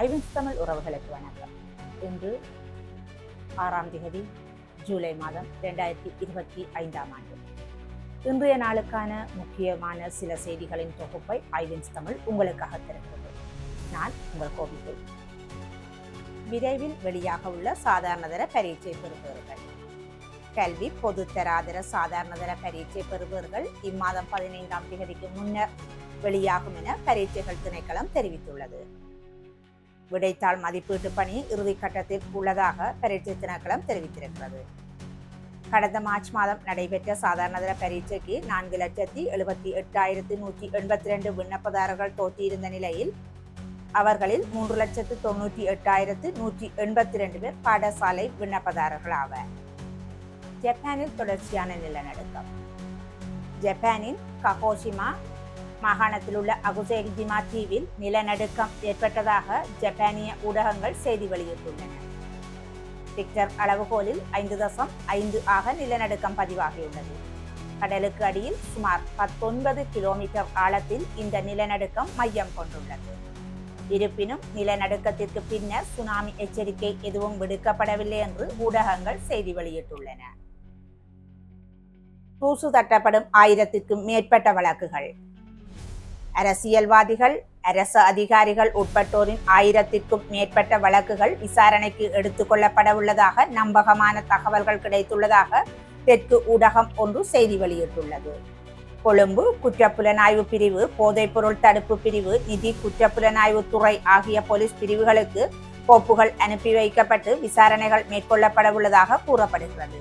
ஐவன்ஸ் தமிழ் உறவுகளுக்கு வணக்கம். இன்று ஆறாம் திகதி ஜூலை மாதம் ரெண்டாயிரத்தி இருபத்தி ஐந்தாம் ஆண்டு. இன்றைய நாளுக்கான முக்கியமான சில செய்திகளின் தொகுப்பை ஐவின்ஸ் தமிழ் உங்களுக்காக திறக்கிறது. நான் உங்கள் கோபிகை. விரைவில் வெளியாக உள்ள சாதாரணதர பரீட்சை பெறுபவர்கள். கல்வி பொதுத்தராதர சாதாரணதர பரீட்சை பெறுபவர்கள் இம்மாதம் பதினைந்தாம் தேதிக்கு முன்னர் வெளியாகும் என பரீட்சைகள் திணைக்களம் தெரிவித்துள்ளது. விடைத்தாள் மதிப்பீட்டு பணி இறுதிக்கட்டத்தில் உள்ளதாக பரீட்சை திணைக்களம் தெரிவித்திருக்கிறது. கடந்த மார்ச் மாதம் நடைபெற்ற சாதாரணதர பரீட்சைக்கு நான்கு லட்சத்தி எழுபத்தி எட்டாயிரத்தி நூற்றி எண்பத்தி ரெண்டு விண்ணப்பதாரர்கள் தோற்றியிருந்த நிலையில் அவர்களில் மூன்று லட்சத்து தொண்ணூற்றி எட்டாயிரத்து நூற்றி எண்பத்தி ரெண்டு பேர் பாடசாலை விண்ணப்பதாரர்கள் ஆவர் ஜப்பானில் தொடர்ச்சியான நிலநடுக்கம். ஜப்பானின் ககோஷிமா மாகாணத்தில் உள்ள அகுசேரிஜிமா தீவில் நிலநடுக்கம் ஏற்பட்டதாக ஜப்பானிய ஊடகங்கள் செய்தி வெளியிட்டுள்ளன. ரிக்டர் அளவுகோலில் ஐந்து தசம் ஐந்து ஆக நிலநடுக்கம் பதிவாகியுள்ளது. கடலுக்கு அடியில் சுமார் பத்தொன்பது கிலோமீட்டர் ஆழத்தில் இந்த நிலநடுக்கம் மையம் கொண்டுள்ளது. இருப்பினும் நிலநடுக்கத்திற்கு பின்னர் சுனாமி எச்சரிக்கை எதுவும் விடுக்கப்படவில்லை என்று ஊடகங்கள் செய்தி வெளியிட்டுள்ளன. தூசு தட்டப்படும் ஆயிரத்திற்கும் மேற்பட்ட வழக்குகள். அரசியல்வாதிகள் அரசு அதிகாரிகள் உட்பட்டோரின் ஆயிரத்திற்கும் மேற்பட்ட வழக்குகள் விசாரணைக்கு எடுத்துக்கொள்ளப்பட உள்ளதாக நம்பகமான தகவல்கள் கிடைத்துள்ளதாக தெற்கு ஊடகம் ஒன்று செய்தி வெளியிட்டுள்ளது. கொழும்பு குற்றப்புலனாய்வு பிரிவு போதைப்பொருள் தடுப்பு பிரிவு நிதி குற்றப்புலனாய்வு துறை ஆகிய போலீஸ் பிரிவுகளுக்கு கோப்புகள் அனுப்பி வைக்கப்பட்டு விசாரணைகள் மேற்கொள்ளப்பட உள்ளதாக கூறப்படுகிறது.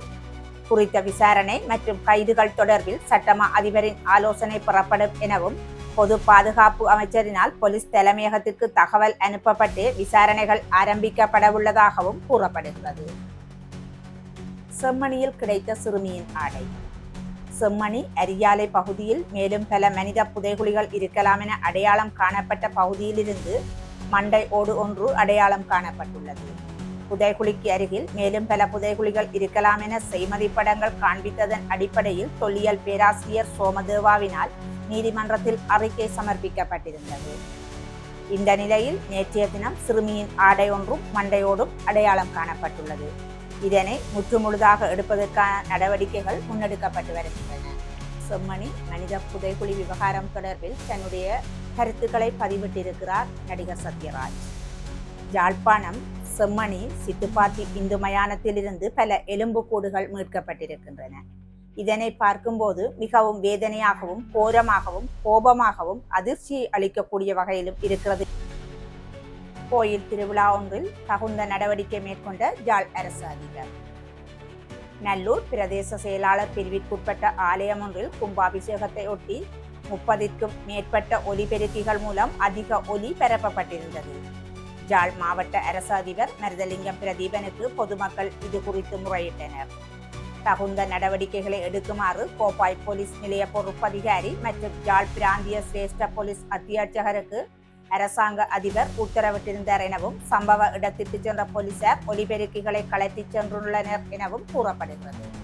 குறித்த விசாரணை மற்றும் கைதுகள் தொடர்பில் சட்டமா அதிபரின் ஆலோசனை பெறப்படும் எனவும் பொது பாதுகாப்பு அமைச்சரினால் போலீஸ் தலைமையகத்திற்கு தகவல் அனுப்பப்பட்டு விசாரணைகள் ஆரம்பிக்கப்பட உள்ளதாகவும் கூறப்படுகிறது. செம்மணியில் கிடைத்த சிறுமியின் ஆடை. செம்மணி அரியாலை பகுதியில் மேலும் பல மனித புதைகுழிகள் இருக்கலாம் என அடையாளம் காணப்பட்ட பகுதியிலிருந்து மண்டை ஓடு ஒன்று அடையாளம் காணப்பட்டுள்ளது. புதைகுழிக்கு அருகில் மேலும் பல புதைகுழிகள் இருக்கலாம் என செய்மதி படங்கள் காண்பித்ததன் அடிப்படையில் தொல்லியல் பேராசிரியர் சோமதேவாவினால் நீதிமன்றத்தில் அறிக்கை சமர்ப்பிக்கப்பட்டிருந்தது. இந்த நிலையில் நேற்றைய தினம் சிறுமியின் ஆடை ஒன்றும் மண்டையோடும் அடையாளம் காணப்பட்டுள்ளது. இதனை முற்றுமுழுதாக எடுப்பதற்கான நடவடிக்கைகள் முன்னெடுக்கப்பட்டு வருகின்றன. செம்மணி மனித புதைகுழி விவகாரம் தொடர்பில் தன்னுடைய கருத்துக்களை பதிவிட்டிருக்கிறார் நடிகர் சத்யராஜ். யாழ்ப்பாணம் செம்மணி சித்துப்பாத்தி இந்து மயானத்திலிருந்து பல எலும்புக்கூடுகள் மீட்கப்பட்டிருக்கின்றன. இதனை பார்க்கும்போது மிகவும் வேதனையாகவும் கோரமாகவும் கோபமாகவும் அதிர்ச்சியை அளிக்கக்கூடிய வகையிலும் இருக்கிறது. கோயில் திருவிழா ஒன்றில் தகுந்த நடவடிக்கை மேற்கொண்ட ஜாழ் அரசு அதிபர் நல்லூர் பிரதேச செயலாளர் பிரிவிற்குட்பட்ட ஆலயம் ஒன்றில் கும்பாபிஷேகத்தை ஒட்டி முப்பதிற்கும் மேற்பட்ட ஒலிபெருக்கிகள் மூலம் அதிக ஒலி பரப்பப்பட்டிருந்தது. ஜாழ் மாவட்ட அரசு அதிபர் மருதலிங்கம் பிரதீபனுக்கு பொதுமக்கள் இது குறித்து முறையிட்டனர். தகுந்த நடவடிக்கைகளை எடுக்குமாறு கோப்பாய் போலீஸ் நிலைய பொறுப்பதிகாரி மற்றும் ஜாழ் பிராந்திய சிரேஷ்ட போலீஸ் அத்தியட்சகருக்கு அரசாங்க அதிபர் உத்தரவிட்டிருந்தார் எனவும் சம்பவ இடத்திற்கு சென்ற போலீசார் ஒலிபெருக்கிகளை கலத்திச் சென்றுள்ளனர் எனவும் கூறப்படுகிறது.